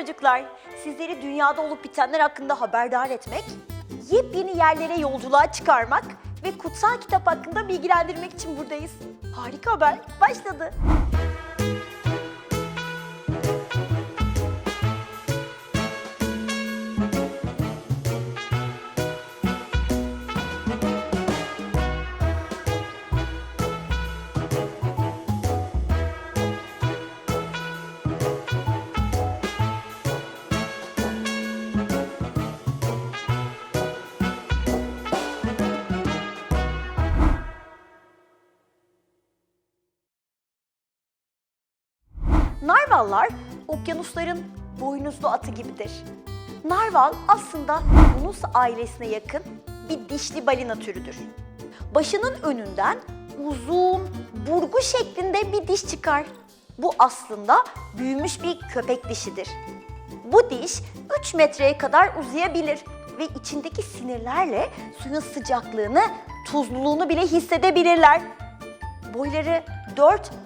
Çocuklar, sizleri dünyada olup bitenler hakkında haberdar etmek, yepyeni yerlere yolculuğa çıkarmak ve kutsal kitap hakkında bilgilendirmek için buradayız. Harika haber, başladı. Narvallar okyanusların boynuzlu atı gibidir. Narval aslında Yunus ailesine yakın bir dişli balina türüdür. Başının önünden uzun, burgu şeklinde bir diş çıkar. Bu aslında büyümüş bir köpek dişidir. Bu diş 3 metreye kadar uzayabilir ve içindeki sinirlerle suyun sıcaklığını, tuzluluğunu bile hissedebilirler. Boyları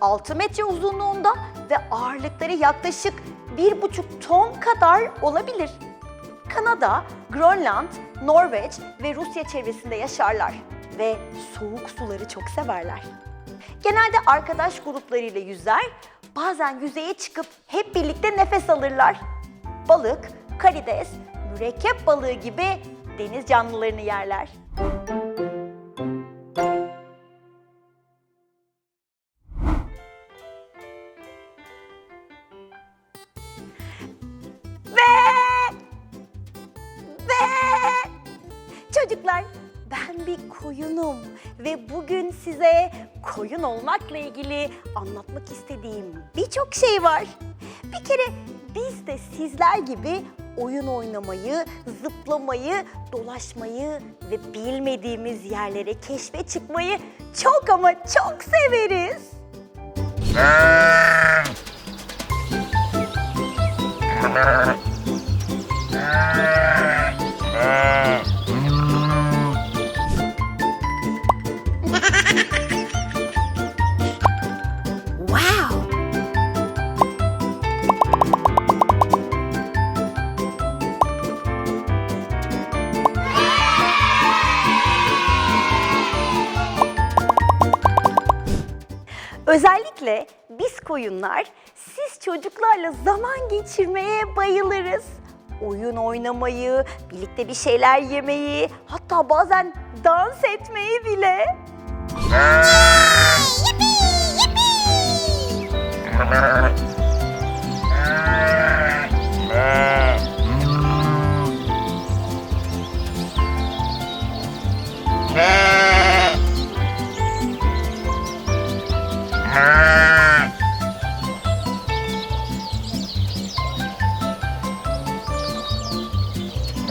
4-6 metre uzunluğunda ve ağırlıkları yaklaşık 1,5 ton kadar olabilir. Kanada, Grönland, Norveç ve Rusya çevresinde yaşarlar ve soğuk suları çok severler. Genelde arkadaş gruplarıyla yüzer, bazen yüzeye çıkıp hep birlikte nefes alırlar. Balık, karides, mürekkep balığı gibi deniz canlılarını yerler. Ve bugün size koyun olmakla ilgili anlatmak istediğim birçok şey var. Bir kere biz de sizler gibi oyun oynamayı, zıplamayı, dolaşmayı ve bilmediğimiz yerlere keşfe çıkmayı çok ama çok severiz. Özellikle biz koyunlar siz çocuklarla zaman geçirmeye bayılırız. Oyun oynamayı, birlikte bir şeyler yemeyi, hatta bazen dans etmeyi bile. Yippee!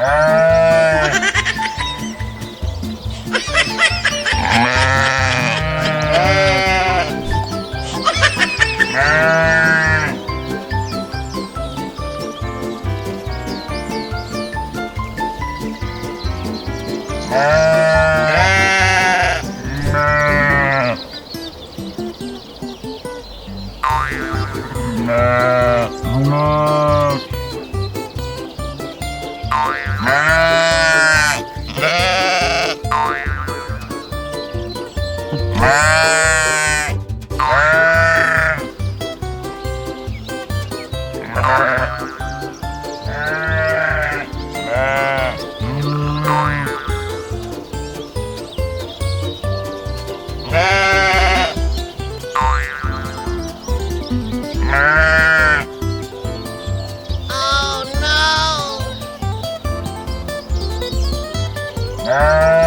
Ah. Ah.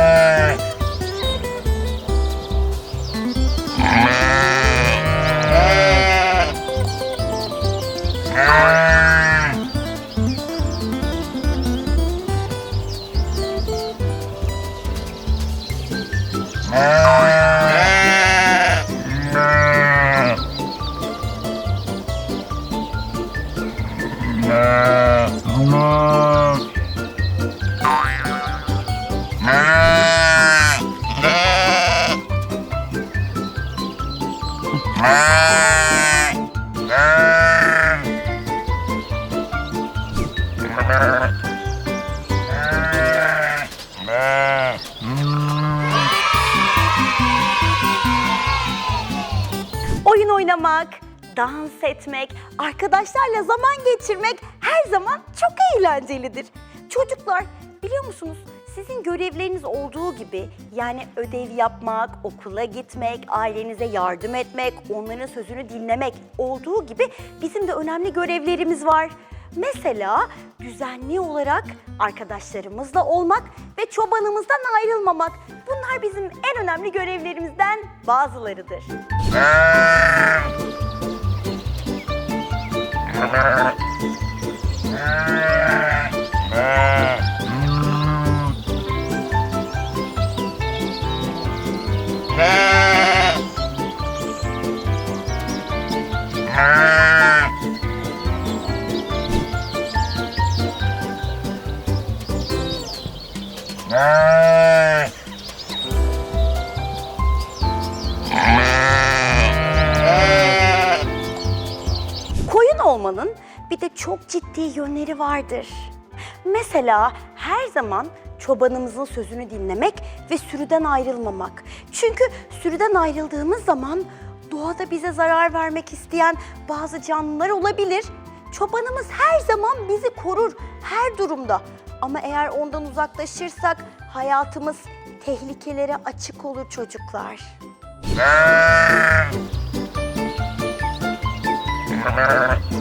Zaman geçirmek her zaman çok eğlencelidir. Çocuklar biliyor musunuz sizin görevleriniz olduğu gibi yani ödev yapmak, okula gitmek, ailenize yardım etmek, onların sözünü dinlemek olduğu gibi bizim de önemli görevlerimiz var. Mesela düzenli olarak arkadaşlarımızla olmak ve çobanımızdan ayrılmamak. Bunlar bizim en önemli görevlerimizden bazılarıdır. Koyun olmanın bir de çok ciddi yönleri vardır. Mesela her zaman çobanımızın sözünü dinlemek ve sürüden ayrılmamak. Çünkü sürüden ayrıldığımız zaman doğada bize zarar vermek isteyen bazı canlılar olabilir. Çobanımız her zaman bizi korur her durumda. Ama eğer ondan uzaklaşırsak hayatımız tehlikelere açık olur çocuklar. Bazen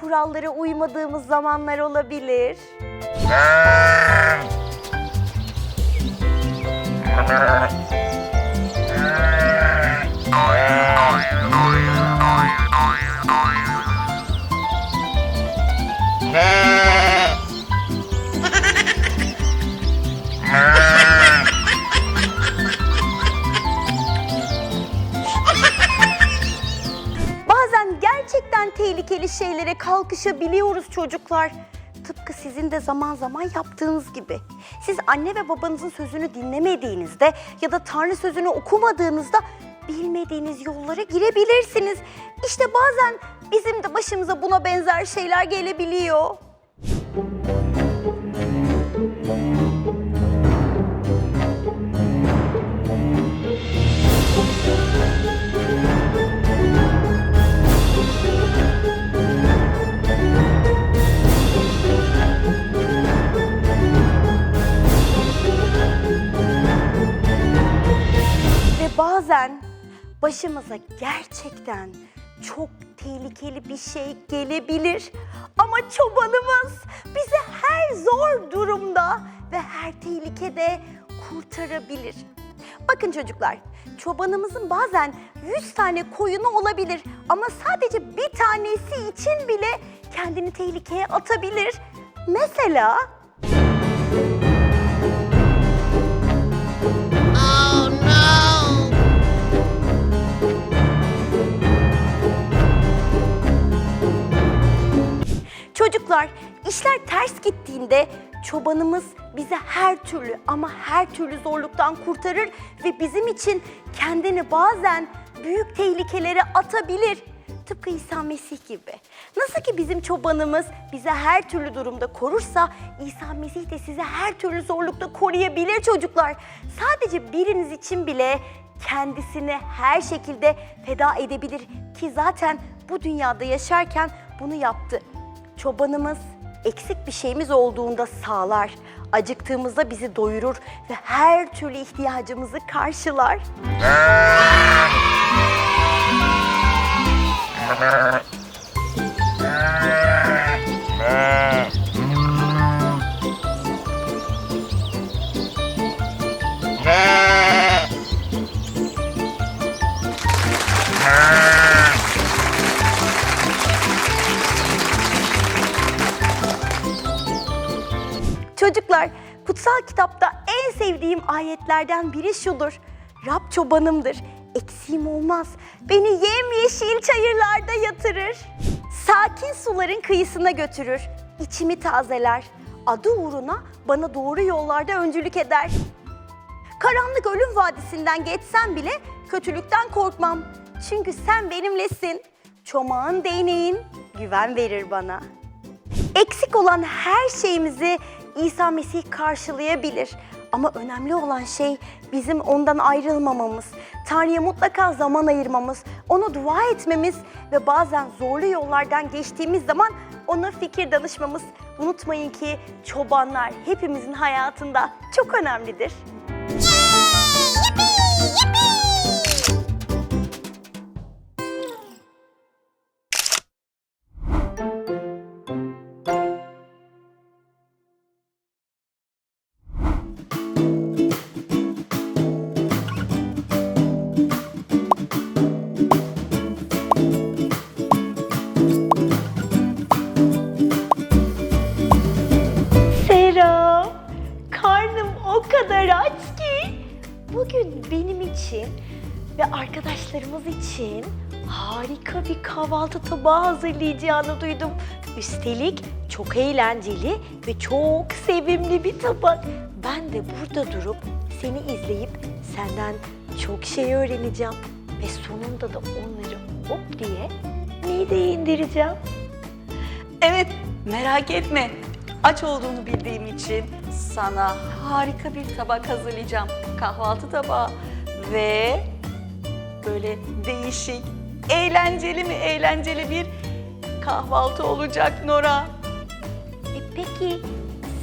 kurallara uymadığımız zamanlar olabilir. şeylere kalkışabiliyoruz çocuklar. Tıpkı sizin de zaman zaman yaptığınız gibi. Siz anne ve babanızın sözünü dinlemediğinizde ya da Tanrı sözünü okumadığınızda bilmediğiniz yollara girebilirsiniz. İşte bazen bizim de başımıza buna benzer şeyler gelebiliyor. Bazen başımıza gerçekten çok tehlikeli bir şey gelebilir. Ama çobanımız bizi her zor durumda ve her tehlikede kurtarabilir. Bakın çocuklar, çobanımızın bazen 100 tane koyunu olabilir ama sadece bir tanesi için bile kendini tehlikeye atabilir. Mesela Çocuklar işler ters gittiğinde çobanımız bizi her türlü ama her türlü zorluktan kurtarır ve bizim için kendini bazen büyük tehlikelere atabilir. Tıpkı İsa Mesih gibi. Nasıl ki bizim çobanımız bize her türlü durumda korursa İsa Mesih de sizi her türlü zorlukta koruyabilir çocuklar. Sadece biriniz için bile kendisini her şekilde feda edebilir ki zaten bu dünyada yaşarken bunu yaptı. Çobanımız eksik bir şeyimiz olduğunda sağlar. Acıktığımızda bizi doyurur ve her türlü ihtiyacımızı karşılar. Kutsal kitapta en sevdiğim ayetlerden biri şudur. Rab çobanımdır, eksiğim olmaz. Beni yemyeşil çayırlarda yatırır. Sakin suların kıyısına götürür. İçimi tazeler. Adı uğruna bana doğru yollarda öncülük eder. Karanlık ölüm vadisinden geçsem bile kötülükten korkmam. Çünkü sen benimlesin. Çomağın değneğin güven verir bana. Eksik olan her şeyimizi İsa Mesih karşılayabilir. Ama önemli olan şey bizim ondan ayrılmamamız, Tanrı'ya mutlaka zaman ayırmamız, ona dua etmemiz ve bazen zorlu yollardan geçtiğimiz zaman ona fikir danışmamız. Unutmayın ki çobanlar hepimizin hayatında çok önemlidir. Serap, kahvaltı tabağı hazırlayacağını duydum. Üstelik çok eğlenceli ve çok sevimli bir tabak. Ben de burada durup seni izleyip senden çok şey öğreneceğim ve sonunda da onları hop diye mideye indireceğim. Evet, merak etme. Aç olduğunu bildiğim için sana harika bir tabak hazırlayacağım. Kahvaltı tabağı ve böyle değişik, eğlenceli mi eğlenceli bir kahvaltı olacak Nora. E peki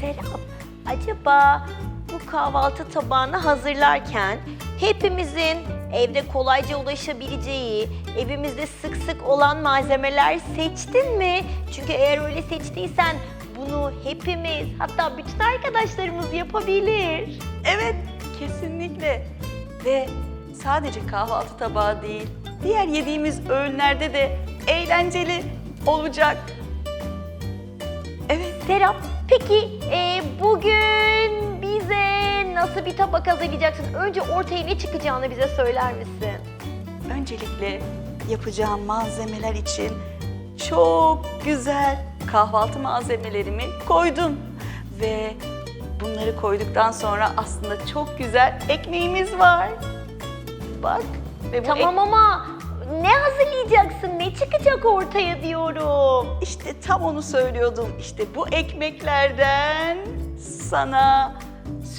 Serap, acaba bu kahvaltı tabağını hazırlarken hepimizin evde kolayca ulaşabileceği, evimizde sık sık olan malzemeler seçtin mi? Çünkü eğer öyle seçtiysen bunu hepimiz, hatta bütün arkadaşlarımız yapabilir. Evet, kesinlikle. Ve sadece kahvaltı tabağı değil, diğer yediğimiz öğünlerde de eğlenceli olacak. Evet, Serap, peki e, bugün bize nasıl bir tabak hazırlayacaksın? Önce ortaya ne çıkacağını bize söyler misin? Öncelikle yapacağım malzemeler için çok güzel kahvaltı malzemelerimi koydum. Ve bunları koyduktan sonra aslında çok güzel ekmeğimiz var. Bak. Ve bu Tamam ama ne hazırlayacaksın? Ne çıkacak ortaya diyorum. ek- işte tam onu söylüyordum. İşte bu ekmeklerden sana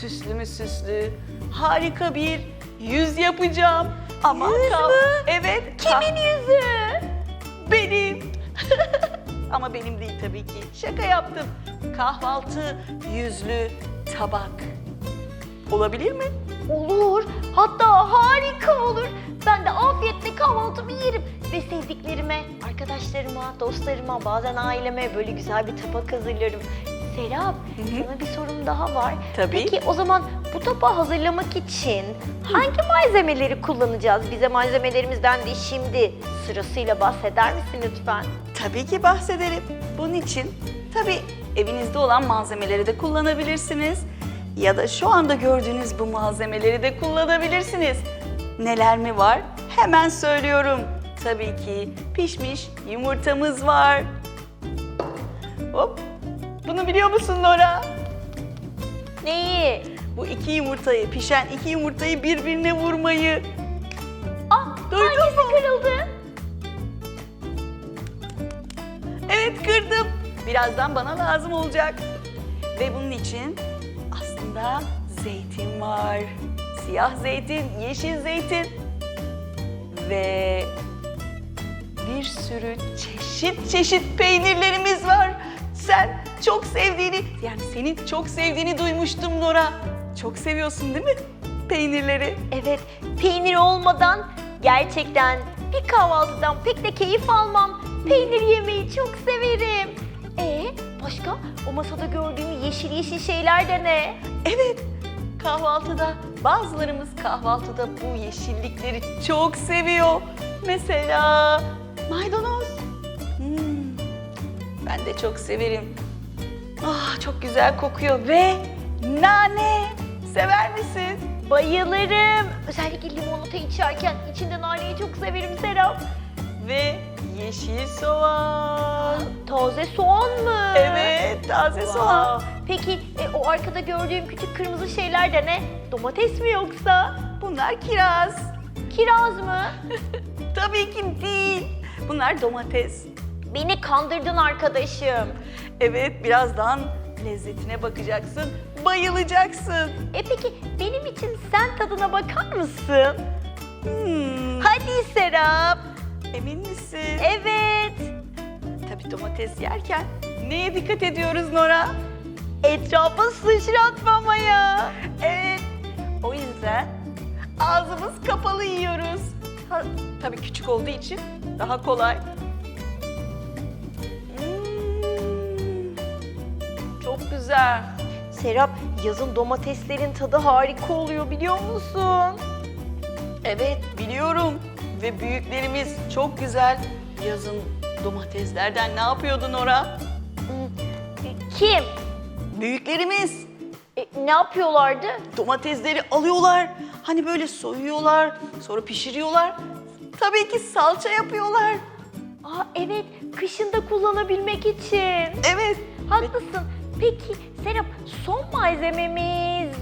süslü mü süslü harika bir yüz yapacağım. Ama Yüz kah- mü? Evet. kah- Kimin yüzü? Benim. Ama benim değil tabii ki. Şaka yaptım. Kahvaltı yüzlü tabak. Olabilir mi? Olur. Hatta harika olur. Ben de afiyetle kahvaltımı yerim. Ve sevdiklerime, arkadaşlarıma, dostlarıma, bazen aileme böyle güzel bir tabak hazırlarım. Serap, sana bir sorum daha var. Tabii. Peki o zaman bu tabağı hazırlamak için hangi malzemeleri kullanacağız? Bize malzemelerimizden de şimdi sırasıyla bahseder misin lütfen? Tabii ki bahsederim. Bunun için tabii evinizde olan malzemeleri de kullanabilirsiniz. Ya da şu anda gördüğünüz bu malzemeleri de kullanabilirsiniz. Neler mi var? Hemen söylüyorum. Tabii ki pişmiş yumurtamız var. Hop. Bunu biliyor musun Nora? Neyi? Bu iki yumurtayı, pişen iki yumurtayı birbirine vurmayı. Ah, Duydun hangisi mu? kırıldı? Evet kırdım. Birazdan bana lazım olacak. Ve bunun için aslında zeytin var. Siyah zeytin, yeşil zeytin ve bir sürü çeşit çeşit peynirlerimiz var. Sen çok sevdiğini, yani senin çok sevdiğini duymuştum Nora. Çok seviyorsun değil mi peynirleri? Evet, peynir olmadan gerçekten bir kahvaltıdan pek de keyif almam. Peynir yemeyi çok severim. Başka o masada gördüğüm yeşil yeşil şeyler de ne? Evet, kahvaltıda bazılarımız kahvaltıda bu yeşillikleri çok seviyor. Mesela maydanoz. Hmm, ben de çok severim. Ah çok güzel kokuyor ve Nane. Sever misin? Bayılırım. Özellikle limonata içerken içinde naneyi çok severim Serap. Ve yeşil soğan. Taze soğan mı? Evet, taze soğan. Wow. Peki e, o arkada gördüğüm küçük kırmızı şeyler de ne? Domates mi yoksa? Bunlar kiraz. Kiraz mı? Tabii ki değil. Bunlar domates. Beni kandırdın arkadaşım. Evet, birazdan lezzetine bakacaksın. Bayılacaksın. E peki benim için sen tadına bakar mısın? Hmm, Hadi Serap. Emin misin? Evet. Tabii domates yerken neye dikkat ediyoruz Nora? Etrafa sıçratmamaya. Evet. O yüzden ağzımız kapalı yiyoruz. Ha, tabii küçük olduğu için daha kolay. Hmm, çok güzel. Serap, yazın domateslerin tadı harika oluyor biliyor musun? Evet biliyorum. Ve büyüklerimiz çok güzel yazın domateslerden ne yapıyordu Nora? Kim? Büyüklerimiz E, ne yapıyorlardı? domatesleri alıyorlar. Hani böyle soyuyorlar, sonra pişiriyorlar. Tabii ki salça yapıyorlar. Aa evet, kışında kullanabilmek için. Evet. Haklısın. Peki Serap, son malzememiz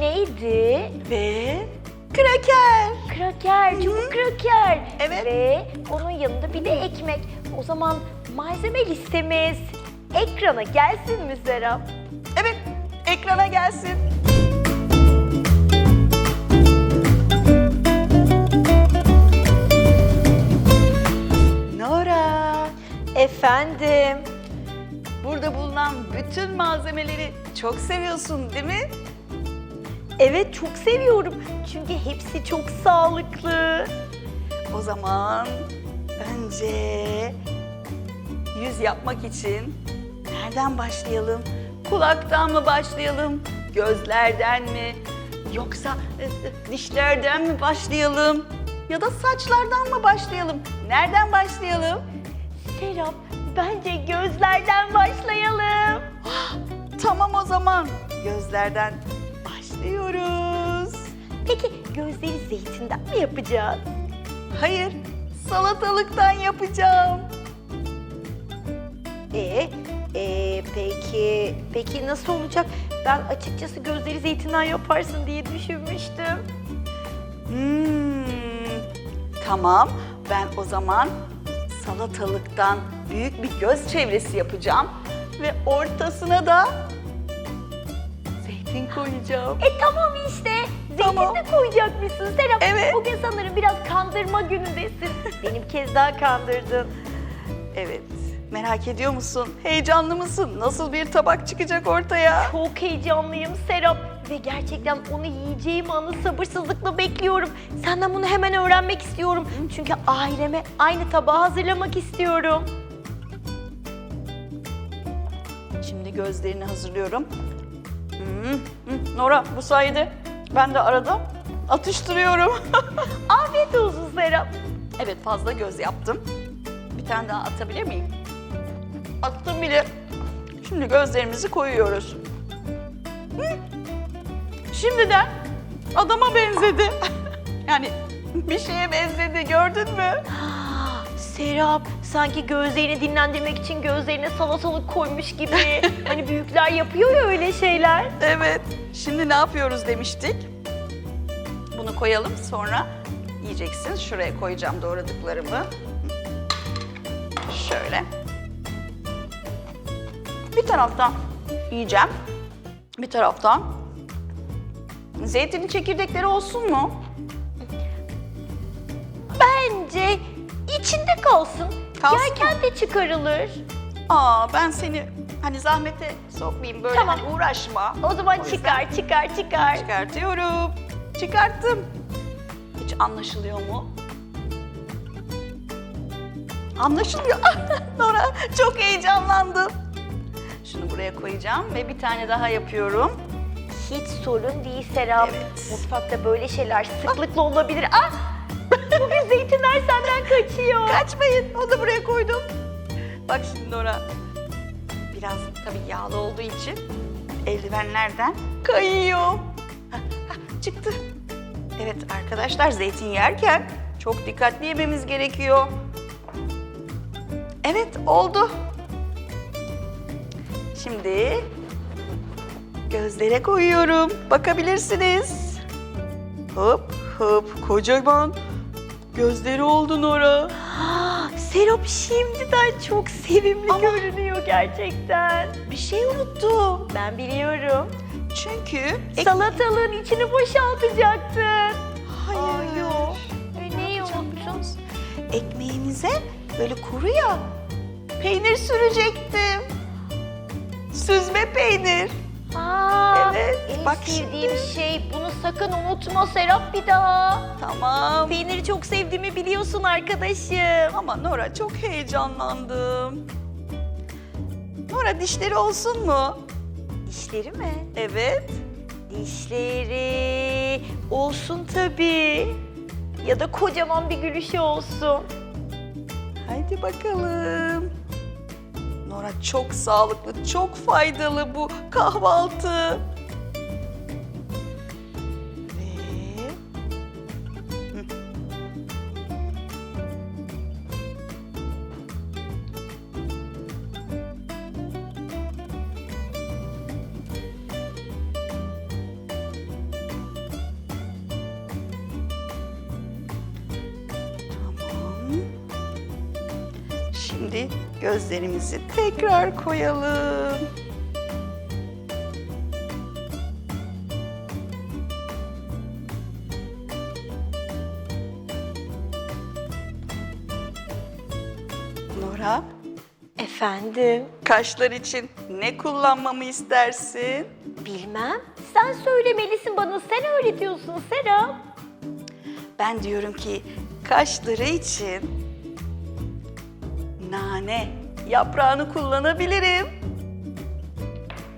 neydi? Ve kraker. Kraker, çubuk kraker. Evet. Ve onun yanında bir de ekmek. O zaman malzeme listemiz ekrana gelsin mi Serap? Evet, ekrana gelsin. Nora, Efendim. burada bulunan bütün malzemeleri çok seviyorsun değil mi? Evet çok seviyorum. Çünkü hepsi çok sağlıklı. O zaman önce yüz yapmak için nereden başlayalım? Kulaktan mı başlayalım? Gözlerden mi? Yoksa e, e, dişlerden mi başlayalım? Ya da saçlardan mı başlayalım? Nereden başlayalım? Serap, bence gözlerden başlayalım. Tamam o zaman. Gözlerden başlıyoruz. Peki gözleri zeytinden mi yapacağız? Hayır, salatalıktan yapacağım. Ee, ee, peki, peki nasıl olacak? Ben açıkçası gözleri zeytinden yaparsın diye düşünmüştüm. Hmm, tamam. Ben o zaman salatalıktan büyük bir göz çevresi yapacağım ve ortasına da zeytin koyacağım. E tamam işte. Zeytin Tamam. de koyacakmışsın Serap. Evet. Bugün sanırım biraz kandırma günündesin. Benim kez daha kandırdın. Evet. Merak ediyor musun? Heyecanlı mısın? Nasıl bir tabak çıkacak ortaya? Çok heyecanlıyım Serap. Ve gerçekten onu yiyeceğim anı sabırsızlıkla bekliyorum. Senden bunu hemen öğrenmek istiyorum. Çünkü aileme aynı tabağı hazırlamak istiyorum. Şimdi gözlerini hazırlıyorum. Nora bu sayede ben de arada atıştırıyorum. Afiyet olsun Serap. Evet fazla göz yaptım. Bir tane daha atabilir miyim? Attım bile. Şimdi gözlerimizi koyuyoruz. Hı. Şimdiden adama benzedi. yani bir şeye benzedi gördün mü? Serap, sanki gözlerini dinlendirmek için gözlerine salatalık koymuş gibi. hani büyükler yapıyor ya öyle şeyler. Evet. Şimdi ne yapıyoruz demiştik. Bunu koyalım sonra yiyeceksin. Şuraya koyacağım doğradıklarımı. Şöyle. Bir taraftan yiyeceğim. Bir taraftan zeytinin çekirdekleri olsun mu? Bence içinde kalsın. Kalsın Yerken de çıkarılır. Aa ben seni hani zahmete sokmayayım böyle Tamam. hani uğraşma. O zaman O yüzden- çıkar, çıkar, çıkar. Çıkartıyorum. Çıkarttım. Hiç anlaşılıyor mu? Anlaşılıyor. Nora çok heyecanlandım. Şunu buraya koyacağım ve bir tane daha yapıyorum. Hiç sorun değil Serap. Evet. Mutfakta böyle şeyler sıklıkla olabilir. Ah! Zeytinler senden kaçıyor. Kaçmayın. Onu buraya koydum. Bak şimdi Nora. Biraz tabii yağlı olduğu için eldivenlerden kayıyor. Çıktı. Evet arkadaşlar zeytin yerken çok dikkatli yememiz gerekiyor. Evet oldu. Şimdi gözlere koyuyorum. Bakabilirsiniz. Hop hop kocaman gözleri oldu Nora. Serap şimdiden çok sevimli görünüyor gerçekten. Bir şey unuttum. Ben biliyorum. Çünkü ek- Salatalığın içini boşaltacaktın. Hayır. Aa, yok. E, Ne neyi unuttun? Ekmeğimize böyle kuru ya peynir sürecektim. Süzme peynir. Aa, Evet, en bak sevdiğim şey. Bunu sakın unutma Serap bir daha. Tamam. Peyniri çok sevdiğimi biliyorsun arkadaşım. Ama Nora çok heyecanlandım. Nora dişleri olsun mu? Dişleri mi? Evet. Dişleri olsun tabii. Ya da kocaman bir gülüşü olsun. Haydi bakalım. Nora çok sağlıklı, çok faydalı bu kahvaltı. Gözlerimizi tekrar koyalım. Nora, Efendim? kaşlar için ne kullanmamı istersin? Bilmem. Sen söylemelisin bana. Sen öyle diyorsun Serap. Ben diyorum ki kaşları için nane yaprağını kullanabilirim.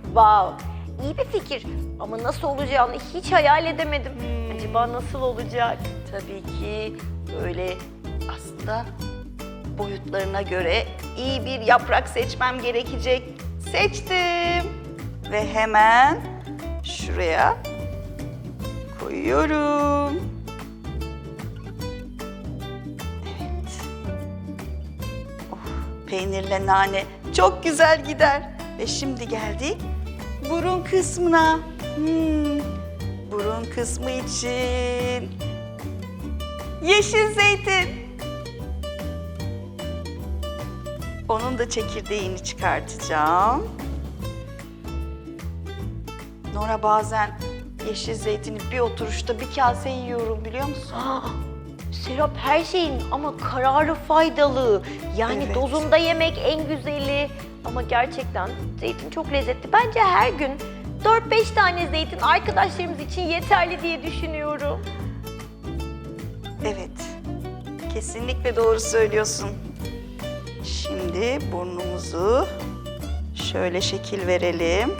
Wow. İyi bir fikir. Ama nasıl olacağını hiç hayal edemedim. Acaba nasıl olacak? Tabii ki böyle aslında boyutlarına göre iyi bir yaprak seçmem gerekecek. Seçtim. Ve hemen şuraya koyuyorum. Peynirle nane çok güzel gider. Ve şimdi geldik burun kısmına. Hmm, burun kısmı için yeşil zeytin. Onun da çekirdeğini çıkartacağım. Nora bazen yeşil zeytini bir oturuşta bir kase yiyorum biliyor musun? Serap her şeyin ama kararı faydalı. Yani Evet. dozunda yemek en güzeli. Ama gerçekten zeytin çok lezzetli. Bence her gün 4-5 tane zeytin arkadaşlarımız için yeterli diye düşünüyorum. Evet. Kesinlikle doğru söylüyorsun. Şimdi burnumuzu şöyle şekil verelim.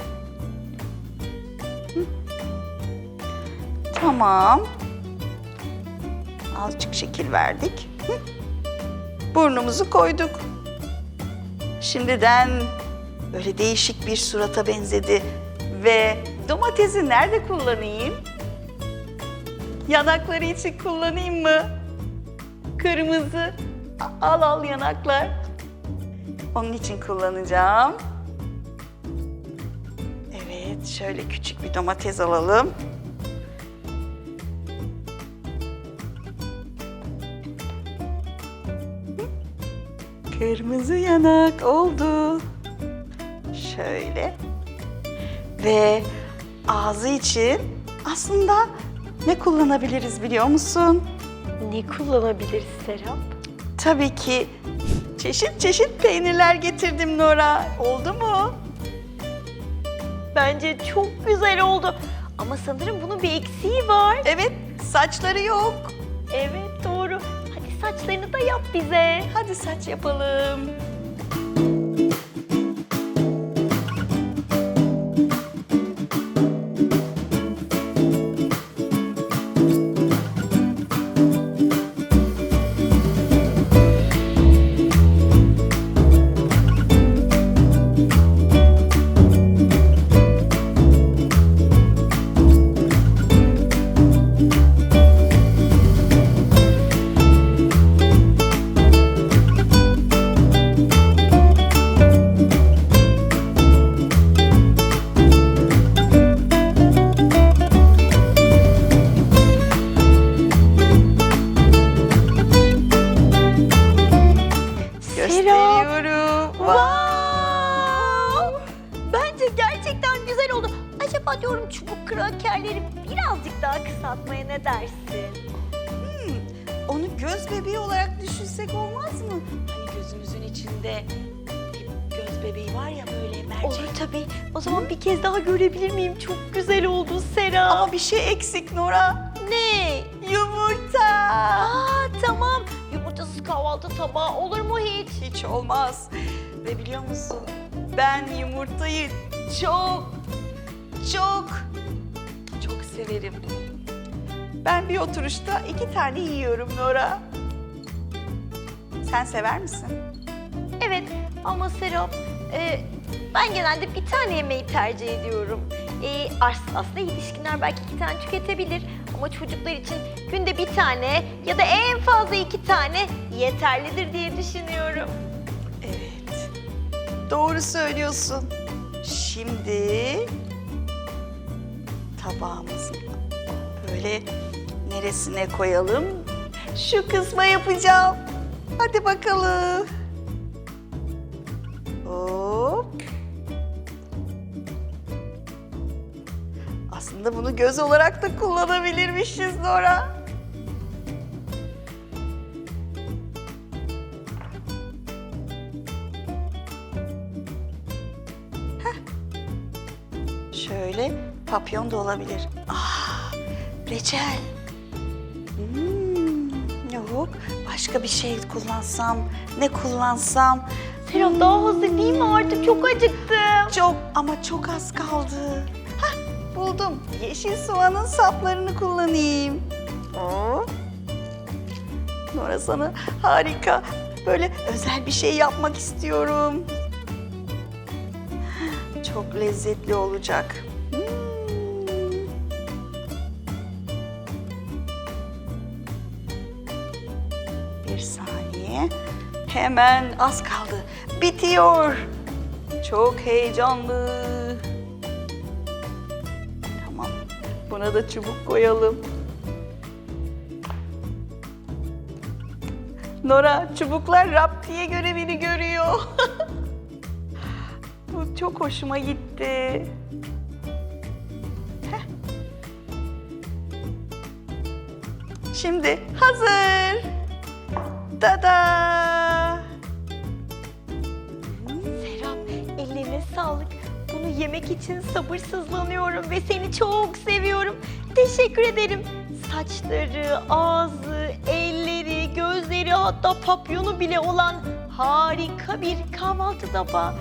Tamam. Azıcık şekil verdik. Burnumuzu koyduk. Şimdiden böyle değişik bir surata benzedi. Ve domatesi nerede kullanayım? Yanakları için kullanayım mı? Kırmızı. Al al yanaklar. Onun için kullanacağım. Evet, şöyle küçük bir domates alalım. Kırmızı yanak oldu. Şöyle. Ve ağzı için aslında ne kullanabiliriz biliyor musun? Ne kullanabiliriz Serap? Tabii ki çeşit çeşit peynirler getirdim Nora. Oldu mu? Bence çok güzel oldu. Ama sanırım bunun bir eksiği var. Evet, saçları yok. Evet saçlarını da yap bize. Hadi saç yapalım. İçinde bir göz bebeği var ya böyle mercek. Olur tabii. O zaman bir kez daha görebilir miyim? Çok güzel oldu Sera. Ama bir şey eksik Nora. ne? Yumurta. Aa tamam. Yumurtasız kahvaltı tabağı olur mu hiç? Hiç olmaz. Ve biliyor musun? Ben yumurtayı çok, çok, çok severim. Ben bir oturuşta iki tane yiyorum Nora. Sen sever misin? Ama Serap e, ben genelde bir tane yemeği tercih ediyorum. E, as- aslında yetişkinler belki iki tane tüketebilir ama çocuklar için günde bir tane ya da en fazla iki tane yeterlidir diye düşünüyorum. Evet. Doğru söylüyorsun. Şimdi tabağımızın böyle neresine koyalım? Şu kısma yapacağım. Hadi bakalım. Hop. Aslında bunu göz olarak da kullanabilirmişiz Nora. Şöyle papyon da olabilir. Ah, reçel. Hmm, yok. Başka bir şey kullansam, ne kullansam? Serap daha hazır değil mi artık? Çok acıktım. Çok ama çok az kaldı. Hah, buldum. Yeşil soğanın saplarını kullanayım. Hop. Nora sana harika. Böyle özel bir şey yapmak istiyorum. Çok lezzetli olacak. Hmm. Bir saniye. Hemen az kaldı. Bitiyor. Çok heyecanlı. Tamam. Buna da çubuk koyalım. Nora, çubuklar raptiye görevini görüyor. Bu çok hoşuma gitti. Şimdi hazır. Tada! Yemek için sabırsızlanıyorum ve seni çok seviyorum. Teşekkür ederim. Saçları, ağzı, elleri, gözleri hatta papyonu bile olan harika bir kahvaltı tabağı.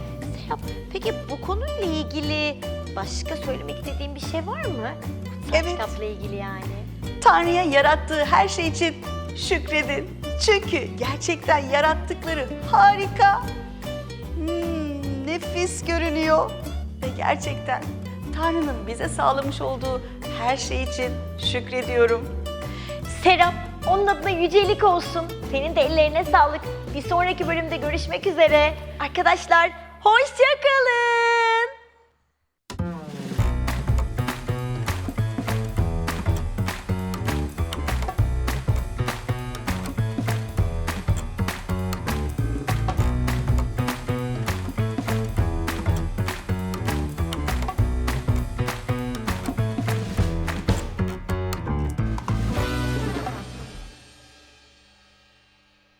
Serap peki bu konuyla ilgili başka söylemek istediğin bir şey var mı? Kutsal Evet. kitapla ilgili yani. Tanrı'ya yarattığı her şey için şükredin. Çünkü gerçekten yarattıkları harika. Hmm, nefis görünüyor. Ve gerçekten Tanrı'nın bize sağlamış olduğu her şey için şükrediyorum. Serap, onun adına yücelik olsun. Senin de ellerine sağlık. Bir sonraki bölümde görüşmek üzere. Arkadaşlar, hoşçakalın.